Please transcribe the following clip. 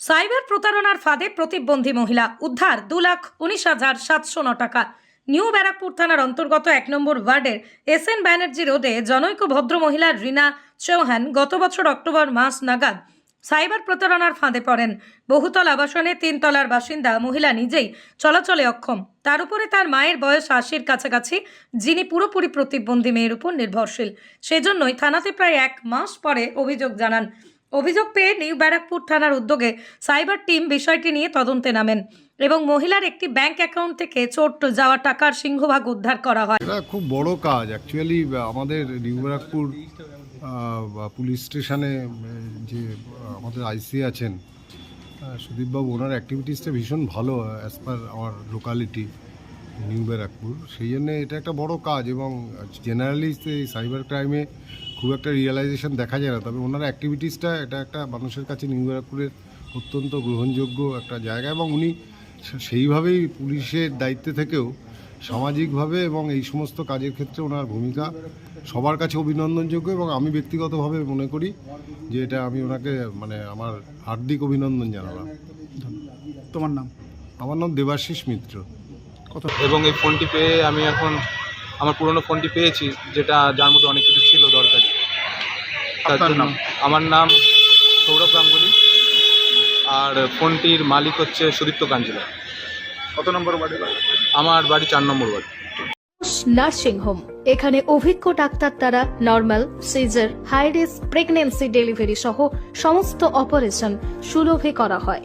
Cyber প্রতারণার ফাঁদে প্রতিবন্ধী মহিলা। উদ্ধার দু লাখ উনিশ হাজার সাতশো ন টাকা। নিউ ব্যারাকপুর থানার অন্তর্গত এক নম্বর ওয়ার্ডের এস এন ব্যানার্জি রোডে জনৈক ভদ্র মহিলা রিনা চৌহান গত বছর অক্টোবর মাস নাগাদ সাইবার প্রতারণার ফাঁদে পড়েন। বহুতল আবাসনে তিনতলার বাসিন্দা মহিলা নিজেই চলাচলে অক্ষম। তার উপরে তার মায়ের বয়স আশির কাছাকাছি, যিনি পুরোপুরি প্রতিবন্ধী মেয়ের উপর নির্ভরশীল। সেজন্যই থানাতে প্রায় এক মাস পরে অভিযোগ জানান। অভিযোগ পেয়ে নিউ ব্যারাকপুর থানার উদ্যোগে সাইবার টিম বিষয়টি নিয়ে তদন্তে নামেন এবং মহিলার একটি ব্যাংক অ্যাকাউন্ট থেকে চোট যাওয়া টাকার সিংহভাগ উদ্ধার করা হয়। এটা খুব বড় কাজ। অ্যাকচুয়ালি আমাদের নিউ ব্যারাকপুর পুলিশ স্টেশনে যে আমাদের আইসি আছেন সুদীপবাবু, ওনার অ্যাক্টিভিটিসটা ভীষণ ভালো অ্যাজ পার আমার লোকালিটি নিউ ব্যারাকপুর। সেই জন্যে এটা একটা বড় কাজ এবং জেনারেলি এই সাইবার ক্রাইমে খুব একটা রিয়েলাইজেশন দেখা যায় না। তবে ওনার অ্যাক্টিভিটিসটা এটা একটা মানুষের কাছে নিউ ব্যারাকপুরের অত্যন্ত গ্রহণযোগ্য একটা জায়গা এবং উনি সেইভাবেই পুলিশের দায়িত্বে থেকেও সামাজিকভাবে এবং এই সমস্ত কাজের ক্ষেত্রে ওনার ভূমিকা সবার কাছে অভিনন্দনযোগ্য এবং আমি ব্যক্তিগতভাবে মনে করি যে এটা আমি ওনাকে মানে আমার হার্দিক অভিনন্দন জানালাম। তোমার নাম? আমার নাম দেবাশিস মিত্র। কত এবং এই ফোনটি পেয়ে আমি এখন আমার পুরনো ফোনটি পেয়েছি যেটা যার মধ্যে অনেক কিছু ছিল দরকারি। তার জন্য? আমার নাম সৌরভ গাঙ্গুলি আর ফোনটির মালিক হচ্ছে সুদীপ্ত কাঞ্জিলা কত নম্বর বাড়ি? আমার বাড়ি চার নম্বর বাড়ি নার্সিং হোম। এখানে অভিজ্ঞ ডাক্তার দ্বারা normal caesar high risk pregnancy delivery সহ সমস্ত অপারেশন সুলভে করা হয়।